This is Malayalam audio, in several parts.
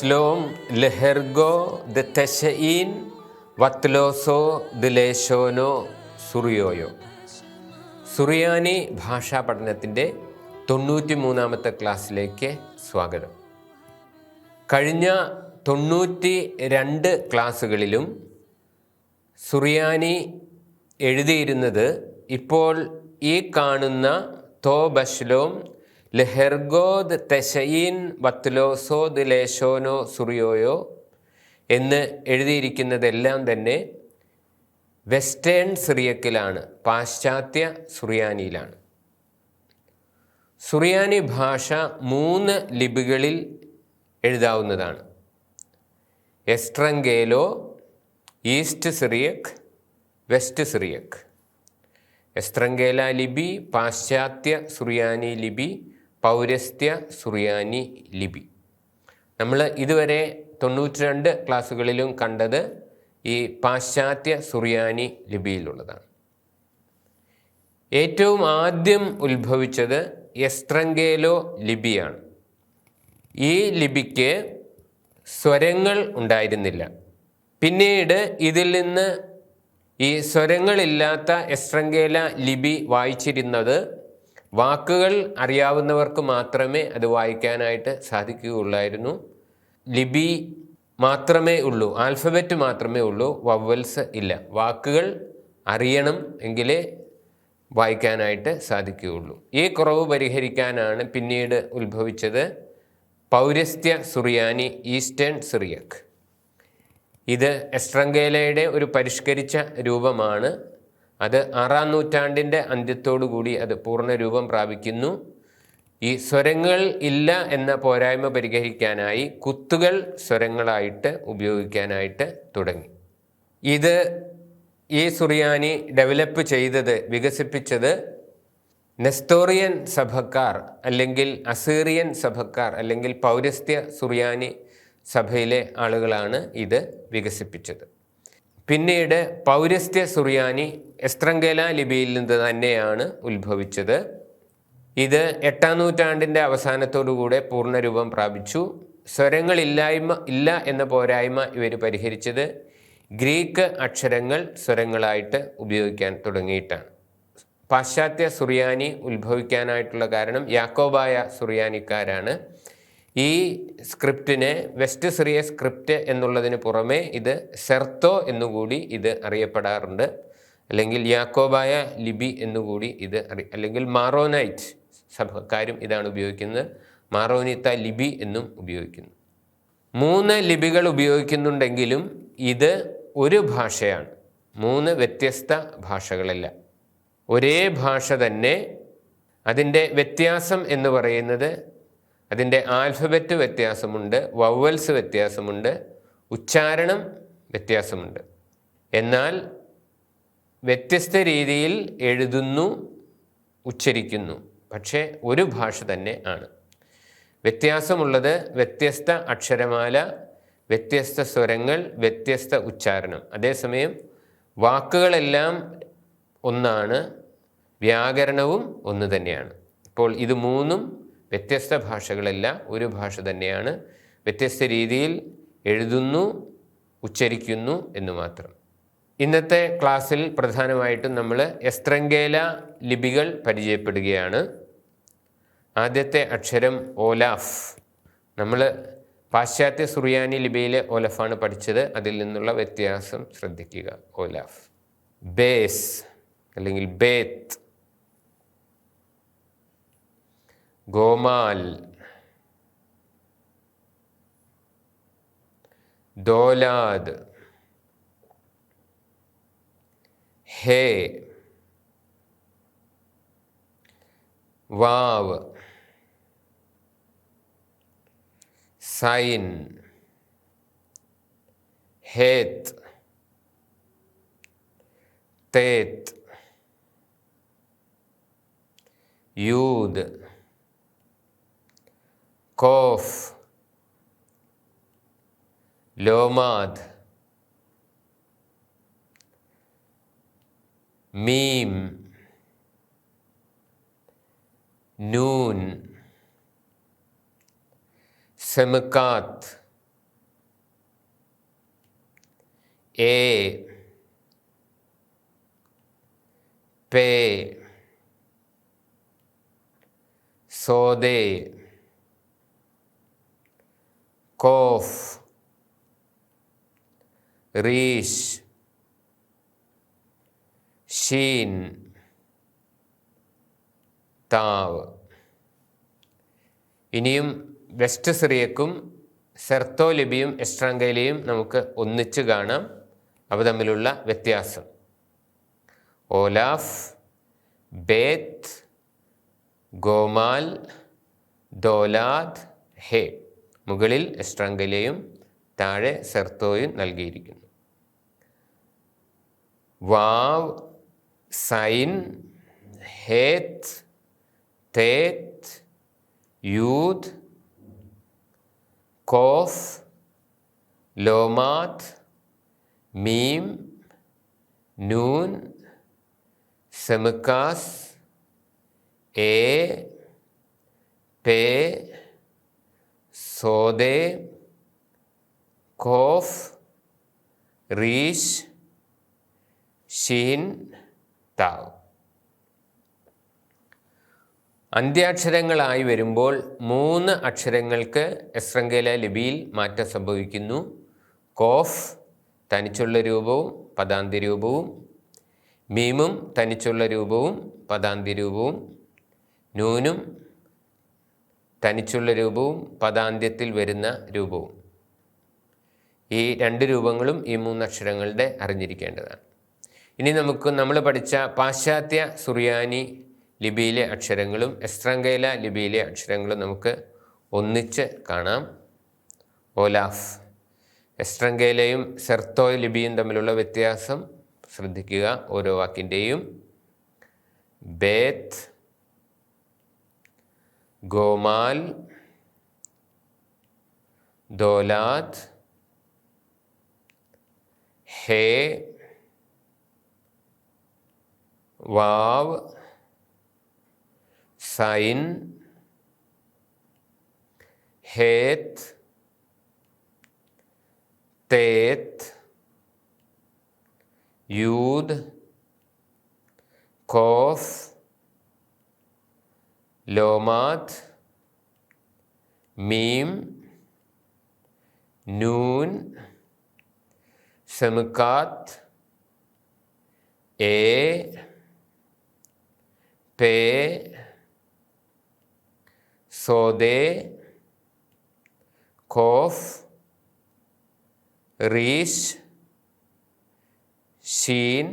ബഷ്ലോം ലെഹെർഗോ ദ തെഷീൻ വത്ലോസോ ദ ലേശോനോ സുറിയോയോ സുറിയാനി ഭാഷാ പഠനത്തിന്റെ തൊണ്ണൂറ്റി മൂന്നാമത്തെ ക്ലാസ്സിലേക്ക് സ്വാഗതം. കഴിഞ്ഞ തൊണ്ണൂറ്റി രണ്ട് ക്ലാസ്സുകളിലും സുറിയാനി എഴുതിയിരുന്നത് ഇപ്പോൾ ഈ കാണുന്ന തോ ബഷ്ലോം ലെഹെർഗോദ് തെശയീൻ വത്ലോസോദ് ലേശോനോ സുറിയോയോ എന്ന് എഴുതിയിരിക്കുന്നതെല്ലാം തന്നെ വെസ്റ്റേൺ സിറിയക്കിലാണ് പാശ്ചാത്യ സുറിയാനിയിലാണ്. സുറിയാനി ഭാഷ മൂന്ന് ലിപികളിൽ എഴുതാവുന്നതാണ്. Estrangelo East Syriac West Syriac. Estrangela ലിപി പാശ്ചാത്യ സുറിയാനി ലിപി പൗരസ്ത്യ സുറിയാനി ലിപി. നമ്മൾ ഇതുവരെ തൊണ്ണൂറ്റി രണ്ട് ക്ലാസ്സുകളിലും കണ്ടത് ഈ പാശ്ചാത്യ സുറിയാനി ലിപിയിലുള്ളതാണ്. ഏറ്റവും ആദ്യം ഉത്ഭവിച്ചത് എസ്ത്രങ്കേലോ ലിപിയാണ്. ഈ ലിപിക്ക് സ്വരങ്ങൾ ഉണ്ടായിരുന്നില്ല. പിന്നീട് ഇതിൽ നിന്ന് ഈ സ്വരങ്ങളില്ലാത്ത എസ്ട്രങ്കേല ലിപി വായിച്ചിരുന്നത് വാക്കുകൾ അറിയാവുന്നവർക്ക് മാത്രമേ അത് വായിക്കാനായിട്ട് സാധിക്കുകയുള്ളായിരുന്നു. ലിപി മാത്രമേ ഉള്ളൂ ആൽഫബറ്റ് മാത്രമേ ഉള്ളൂ വവൽസ് ഇല്ല. വാക്കുകൾ അറിയണം എങ്കിലേ വായിക്കാനായിട്ട് സാധിക്കുകയുള്ളൂ. ഈ കുറവ് പരിഹരിക്കാനാണ് പിന്നീട് ഉത്ഭവിച്ചത് പൗരസ്ത്യ സുറിയാനി ഈസ്റ്റേൺ സിറിയക് ഇത് എസ്ട്രങ്കേലയുടെ ഒരു പരിഷ്കരിച്ച രൂപമാണ്. അത് ആറാം നൂറ്റാണ്ടിന്റെ അന്ത്യത്തോടുകൂടി അത് പൂർണ രൂപം പ്രാപിക്കുന്നു. ഈ സ്വരങ്ങൾ ഇല്ല എന്ന പോരായ്മ പരിഹരിക്കാനായി കുത്തുകൾ സ്വരങ്ങളായിട്ട് ഉപയോഗിക്കാനായിട്ട് തുടങ്ങി. ഇത് ഈ സുറിയാനി ഡെവലപ്പ് ചെയ്തത് വികസിപ്പിച്ചത് നെസ്തോറിയൻ സഭക്കാർ അല്ലെങ്കിൽ അസീറിയൻ സഭക്കാർ അല്ലെങ്കിൽ പൗരസ്ത്യ സുറിയാനി സഭയിലെ ആളുകളാണ് ഇത് വികസിപ്പിച്ചത്. പിന്നീട് പൗരസ്ത്യ സുറിയാനി എസ്ത്രങ്കേല ലിപിയിൽ നിന്ന് തന്നെയാണ് ഉത്ഭവിച്ചത്. ഇത് എട്ടാം നൂറ്റാണ്ടിന്റെ അവസാനത്തോടുകൂടെ പൂർണരൂപം പ്രാപിച്ചു. സ്വരങ്ങളില്ലായ്മ ഇല്ല എന്ന പോരായ്മ ഇവർ പരിഹരിച്ചത് ഗ്രീക്ക് അക്ഷരങ്ങൾ സ്വരങ്ങളായിട്ട് ഉപയോഗിക്കാൻ തുടങ്ങിയിട്ടാണ്. പാശ്ചാത്യ സുറിയാനി ഉത്ഭവിക്കാനായിട്ടുള്ള കാരണം യാക്കോബായ സുറിയാനിക്കാരാണ്. ഈ സ്ക്രിപ്റ്റിനെ വെസ്റ്റ് സിറിയ സ്ക്രിപ്റ്റ് എന്നുള്ളതിന് പുറമെ ഇത് സെർത്തോ എന്നുകൂടി ഇത് അറിയപ്പെടാറുണ്ട്. അല്ലെങ്കിൽ യാക്കോബായ ലിബി എന്നുകൂടി ഇത് അറി അല്ലെങ്കിൽ മാറോനൈറ്റ് സഭക്കാരും ഇതാണ് ഉപയോഗിക്കുന്നത്. മാറോനിത്ത ലിബി എന്നും ഉപയോഗിക്കുന്നു. മൂന്ന് ലിപികൾ ഉപയോഗിക്കുന്നുണ്ടെങ്കിലും ഇത് ഒരു ഭാഷയാണ്. മൂന്ന് വ്യത്യസ്ത ഭാഷകളല്ല. ഒരേ ഭാഷ തന്നെ അതിന്റെ വ്യത്യാസം എന്ന് പറയുന്നത് അതിന്റെ ആൽഫബറ്റ് വ്യത്യാസമുണ്ട് വവൽസ് വ്യത്യാസമുണ്ട് ഉച്ചാരണം വ്യത്യാസമുണ്ട്. എന്നാൽ വ്യത്യസ്ത രീതിയിൽ എഴുതുന്നു ഉച്ചരിക്കുന്നു. പക്ഷേ ഒരു ഭാഷ തന്നെ ആണ്. വ്യത്യാസമുള്ളത് വ്യത്യസ്ത അക്ഷരമാല വ്യത്യസ്ത സ്വരങ്ങൾ വ്യത്യസ്ത ഉച്ചാരണം. അതേസമയം വാക്കുകളെല്ലാം ഒന്നാണ് വ്യാകരണവും ഒന്ന് തന്നെയാണ്. ഇപ്പോൾ ഇത് മൂന്നും വ്യത്യസ്ത ഭാഷകളല്ല ഒരു ഭാഷ തന്നെയാണ്. വ്യത്യസ്ത രീതിയിൽ എഴുതുന്നു ഉച്ചരിക്കുന്നു എന്ന് മാത്രം. ഇന്നത്തെ ക്ലാസ്സിൽ പ്രധാനമായിട്ടും നമ്മൾ എസ്ത്രങ്കേല ലിപികൾ പരിചയപ്പെടുകയാണ്. ആദ്യത്തെ അക്ഷരം ഓലാഫ്. നമ്മൾ പാശ്ചാത്യ സുറിയാനി ലിപിയിലെ ഓലഫാണ് പഠിച്ചത്. അതിൽ നിന്നുള്ള വ്യത്യാസം ശ്രദ്ധിക്കുക. ഓലാഫ്. ബേസ് അല്ലെങ്കിൽ ബേത്ത്. ഗോമാൽ. ദോലാദ്. ഹേ. വാവ്. സൈൻ. ഹേത്ത്. തേത്ത്. യൂദ്. കോഫ് ലോമാദ് മീം നൂൻ സെമുക്കാത്ത് എ പേ സോദേ. കോഫ് റീഷ് ഷീൻ താവ്. ഇനിയും വെസ്റ്റ് സിറിയക്കും സെർത്തോലിബിയും എസ്ട്രാങ്കയിലെയും നമുക്ക് ഒന്നിച്ച് കാണാം. അവ തമ്മിലുള്ള വ്യത്യാസം. ഓലാഫ് ബേത്ത് ഗോമാൽ ദോലാദ് ഹേ മുകളിൽ എസ്ട്രാങ്കയിലെയും താഴെ സെർത്തോയും നൽകിയിരിക്കുന്നു. വാവ് സൈൻ ഹേത്ത് തേത്ത് യൂദ് കോഫ് ലോമാത് മീം നൂൻ സെമുക്കാസ് എ പേ സോദേ കോഫ് റീഷ് ഷീൻ താവ്. അന്ത്യാക്ഷരങ്ങളായി വരുമ്പോൾ മൂന്ന് അക്ഷരങ്ങൾക്ക് എസ്രംഗേല ലിപിയിൽ മാറ്റം സംഭവിക്കുന്നു. കോഫ് തനിച്ചുള്ള രൂപവും പദാന്തി രൂപവും. മീമും തനിച്ചുള്ള രൂപവും പദാന്തി രൂപവും. നൂനും തനിച്ചുള്ള രൂപവും പദാന്ത്യത്തിൽ വരുന്ന രൂപവും. ഈ രണ്ട് രൂപങ്ങളും ഈ മൂന്നക്ഷരങ്ങളുടെ അറിഞ്ഞിരിക്കേണ്ടതാണ്. ഇനി നമുക്ക് നമ്മൾ പഠിച്ച പാശ്ചാത്യ സുറിയാനി ലിപിയിലെ അക്ഷരങ്ങളും എസ്ട്രങ്കേല ലിപിയിലെ അക്ഷരങ്ങളും നമുക്ക് ഒന്നിച്ച് കാണാം. ഓലാഫ്. എസ്ട്രങ്കേലയും സെർത്തോയ് ലിപിയും തമ്മിലുള്ള വ്യത്യാസം ശ്രദ്ധിക്കുക ഓരോ വാക്കിന്റെയും. ബേത്ത്. ഗോമാൽ ദോലാദ് ഹേ വാവ് സൈൻ ഹേത്ത് തേത്ത് യൂദ് കോഫ് ലോമാത് മീം നൂൻ സെമുക്കാത്ത് എ പേ സോദേ കോഫ് റീഷ് ഷീൻ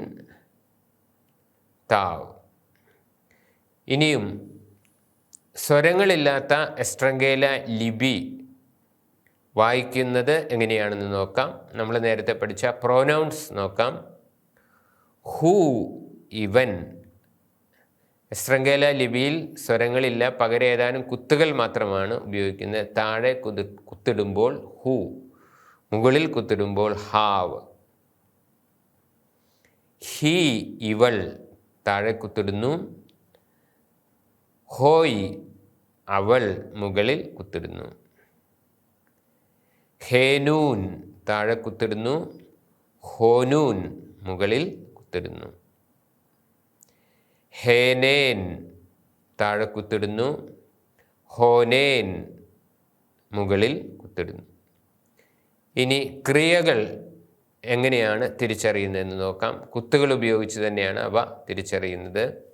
താവ് ഇനിയും സ്വരങ്ങളില്ലാത്ത എസ്ട്രങ്കേല ലിപി വായിക്കുന്നത് എങ്ങനെയാണെന്ന് നോക്കാം. നമ്മൾ നേരത്തെ പഠിച്ച പ്രോനൗൺസ് നോക്കാം. ഹൂ ഇവൻ. എസ്ട്രങ്കേല ലിപിയിൽ സ്വരങ്ങളില്ല പകരം ഏതാനും കുത്തുകൾ മാത്രമാണ് ഉപയോഗിക്കുന്നത്. താഴെ കുതി കുത്തിടുമ്പോൾ ഹൂ മുകളിൽ കുത്തിടുമ്പോൾ ഹാവ്. ഹീ ഇവൾ താഴെ കുത്തിടുന്നു. ഹോയ് അവൾ മുകളിൽ കുത്തിടുന്നു. ഹേനൂൻ താഴെ കുത്തിടുന്നു. ഹോനൂൻ മുകളിൽ കുത്തിടുന്നു. ഹേനേൻ താഴെ കുത്തിടുന്നു. ഹോനേൻ മുകളിൽ കുത്തിടുന്നു. ഇനി ക്രിയകൾ എങ്ങനെയാണ് തിരിച്ചറിയുന്നതെന്ന് നോക്കാം. കുത്തുകൾ ഉപയോഗിച്ച് തന്നെയാണ് അവ തിരിച്ചറിയുന്നത്.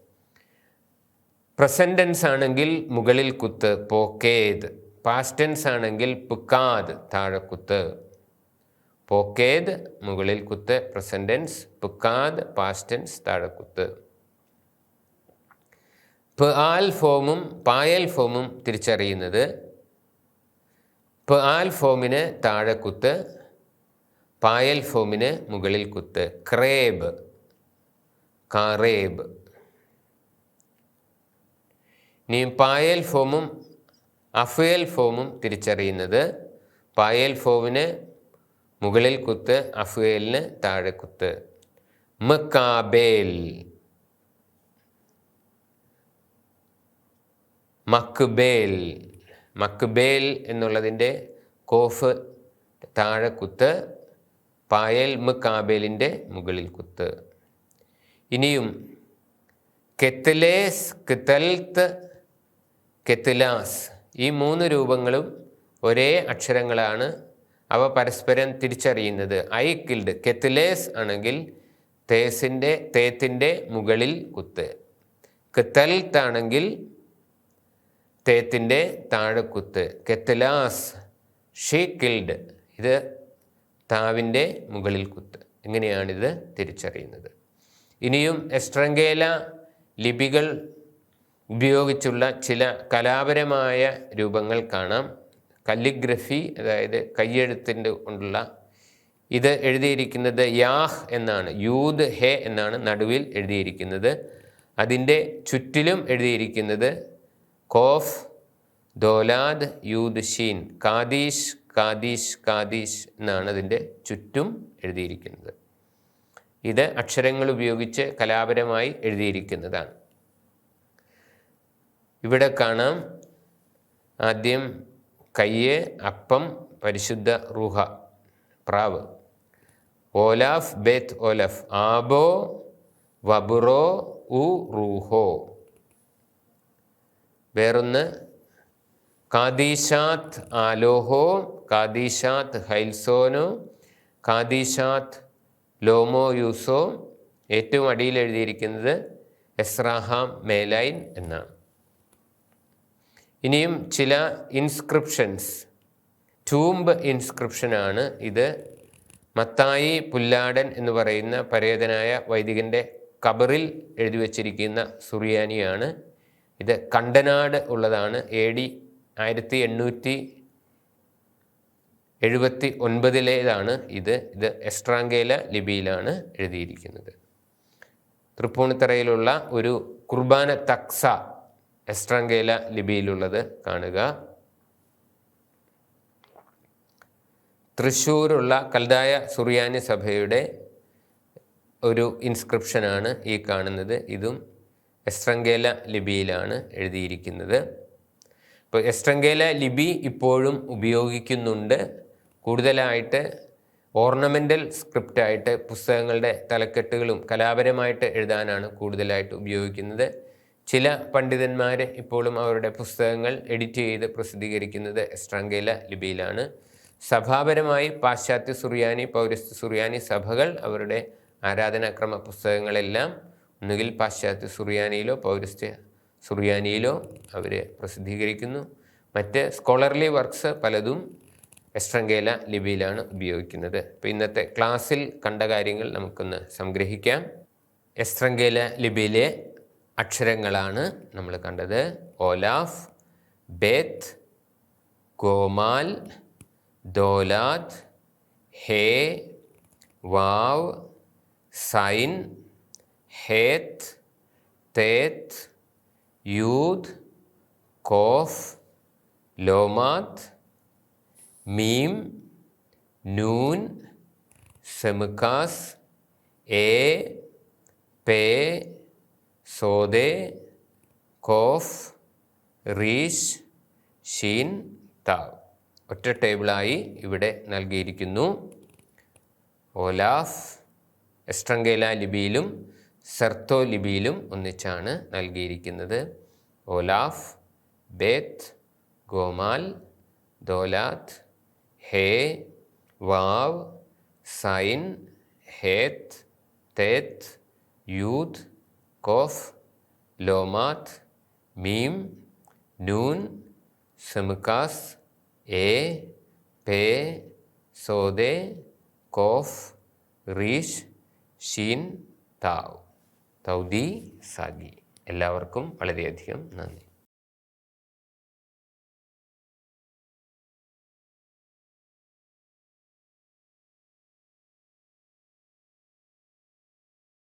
പ്രസന്റൻസ് ആണെങ്കിൽ മുകളിൽ കുത്ത് പോക്കേത്. പാസ്റ്റൻസ് ആണെങ്കിൽ പുക്കാത് താഴെ കുത്ത്. പോക്കേത് മുകളിൽ കുത്ത് പ്രസന്റൻസ് പുക്കാത് പാസ്റ്റൻസ് താഴെ കുത്ത്. പ് ആൽ ഫോമും പായൽ ഫോമും തിരിച്ചറിയുന്നത് പ് ആൽ ഫോമിന് താഴെ കുത്ത് പായൽ ഫോമിന് മുകളിൽ കുത്ത്. ക്രേബ് കാറേബ്. ഇനി പായൽ ഫോമും അഫയൽ ഫോമും തിരിച്ചറിയുന്നത് പായൽ ഫോമിന് മുകളിൽ കുത്ത് അഫുയലിന് താഴെ കുത്ത്. മക്കാബേൽ. മക്ബേൽ. മക്ബേൽ എന്നുള്ളതിന്റെ കോഫ് താഴെ കുത്ത് പായൽ മക്കാബേലിന്റെ മുകളിൽ കുത്ത്. ഇനിയും കെത്തലേസ് കിത്തൽത്ത് കെത്തിലാസ്. ഈ മൂന്ന് രൂപങ്ങളും ഒരേ അക്ഷരങ്ങളാണ് അവ പരസ്പരം തിരിച്ചറിയുന്നത്. ഐ കിൽഡ് കെത്തിലേസ് ആണെങ്കിൽ തേസിന്റെ തേത്തിന്റെ മുകളിൽ കുത്ത്. കെത്തൽത്ത് ആണെങ്കിൽ തേത്തിന്റെ താഴെ കുത്ത്. കെത്തിലാസ് ഷീ കിൽഡ് ഇത് താവിന്റെ മുകളിൽ കുത്ത്. ഇങ്ങനെയാണിത് തിരിച്ചറിയുന്നത്. ഇനിയും എസ്ട്രങ്കേല ലിപികൾ ഉപയോഗിച്ചുള്ള ചില കലാപരമായ രൂപങ്ങൾ കാണാം. കല്ലിഗ്രഫി അതായത് കയ്യെഴുത്തിന്റെ കൊണ്ടുള്ള ഇത് എഴുതിയിരിക്കുന്നത് യാഹ് എന്നാണ് യൂദ് ഹെ എന്നാണ് നടുവിൽ എഴുതിയിരിക്കുന്നത്. അതിന്റെ ചുറ്റിലും എഴുതിയിരിക്കുന്നത് കോഫ് ദോലാദ് യൂദ് ഷീൻ കാദീഷ് കാദീഷ് കാദീഷ് എന്നാണ് അതിന്റെ ചുറ്റും എഴുതിയിരിക്കുന്നത്. ഇത് അക്ഷരങ്ങൾ ഉപയോഗിച്ച് കലാപരമായി എഴുതിയിരിക്കുന്നതാണ്. ഇവിടെ കാണാം ആദ്യം കയ്യ് അപ്പം പരിശുദ്ധ റുഹ പ്രാവ്. ഓലാഫ് ബേത്ത് ഓലഫ്. ആബോ വബുറോ ഉ റൂഹോ. വേറൊന്ന് കാദീഷാത്ത് ആലോഹോ കാദീഷാത്ത് ഹൈൽസോനോ കാദീഷാത്ത് ലോമോ യൂസോ ഏറ്റവും അടിയിൽ എഴുതിയിരിക്കുന്നത് എസ്രാഹാം മേലൈൻ എന്നാണ്. ഇനിയും ചില ഇൻസ്ക്രിപ്ഷൻസ് ടൂംബ് ഇൻസ്ക്രിപ്ഷനാണ് ഇത്. മത്തായി പുല്ലാടൻ എന്ന് പറയുന്ന പരേതനായ വൈദികന്റെ കബറിൽ എഴുതി വച്ചിരിക്കുന്ന സുറിയാനിയാണ്. ഇത് കണ്ടനാട് ഉള്ളതാണ്. എ ഡി ആയിരത്തി എണ്ണൂറ്റി എഴുപത്തി ഒൻപതിലേതാണ് ഇത്. ഇത് എസ്ട്രാങ്കേല ലിപിയിലാണ് എഴുതിയിരിക്കുന്നത്. തൃപ്പൂണിത്തറയിലുള്ള ഒരു കുർബാന തക്സ എസ്ട്രാങ്കേല ലിപിയിലുള്ളത് കാണുക. തൃശ്ശൂരുള്ള കൽതായ സുറിയാനി സഭയുടെ ഒരു ഇൻസ്ക്രിപ്ഷനാണ് ഈ കാണുന്നത്. ഇതും എസ്ട്രങ്കേല ലിപിയിലാണ് എഴുതിയിരിക്കുന്നത്. ഇപ്പോൾ എസ്ട്രങ്കേല ലിപി ഇപ്പോഴും ഉപയോഗിക്കുന്നുണ്ട്. കൂടുതലായിട്ട് ഓർണമെന്റൽ സ്ക്രിപ്റ്റായിട്ട് പുസ്തകങ്ങളുടെ തലക്കെട്ടുകളും കലാപരമായിട്ട് എഴുതാനാണ് കൂടുതലായിട്ട് ഉപയോഗിക്കുന്നത്. ചില പണ്ഡിതന്മാർ ഇപ്പോഴും അവരുടെ പുസ്തകങ്ങൾ എഡിറ്റ് ചെയ്ത് പ്രസിദ്ധീകരിക്കുന്നത് എസ്ട്രാങ്കേല ലിപിയിലാണ്. സഭാപരമായി പാശ്ചാത്യ സുറിയാനി പൗരസ്ത്യ സുറിയാനി സഭകൾ അവരുടെ ആരാധനാക്രമ പുസ്തകങ്ങളെല്ലാം ഒന്നുകിൽ പാശ്ചാത്യ സുറിയാനിയിലോ പൗരസ്ത്യ സുറിയാനിയിലോ അവർ പ്രസിദ്ധീകരിക്കുന്നു. മറ്റ് സ്കോളർലി വർക്ക്സ് പലതും എസ്ട്രങ്കേല ലിപിയിലാണ് ഉപയോഗിക്കുന്നത്. അപ്പോൾ ഇന്നത്തെ ക്ലാസ്സിൽ കണ്ട കാര്യങ്ങൾ നമുക്കൊന്ന് സംഗ്രഹിക്കാം. എസ്ട്രങ്കേല ലിപിയിലെ അക്ഷരങ്ങളാണ് നമ്മൾ കണ്ടത്. ഓലാഫ് ബേത്ത് ഗോമാൽ ദോലാദ് ഹേ വാവ് സൈൻ ഹേത്ത് തേത്ത് യൂദ് കോഫ് ലോമാത്ത് മീം നൂൻ സെമുക്കാസ് എ പേ സോദേ കോഫ് റീഷ് ഷീൻ താവ്. ഒറ്റ ടേബിളായി ഇവിടെ നൽകിയിരിക്കുന്നു. ഓലാഫ് എസ്ട്രങ്കേല ലിപിയിലും സെർത്തോ ലിപിയിലും ഒന്നിച്ചാണ് നൽകിയിരിക്കുന്നത്. ഓലാഫ് ബേത്ത് ഗോമാൽ ദോലാത്ത് ഹേ വാവ് സൈൻ ഹേത്ത് തേത്ത് യൂത്ത് കോഫ് ലോമാത്ത് മീം നൂൻ സെമുക്കാസ് എ പേ സോദേ കോഫ് റീഷ് ഷീൻ താവ് തൗദി സാഗി എല്ലാവർക്കും വളരെയധികം നന്ദി.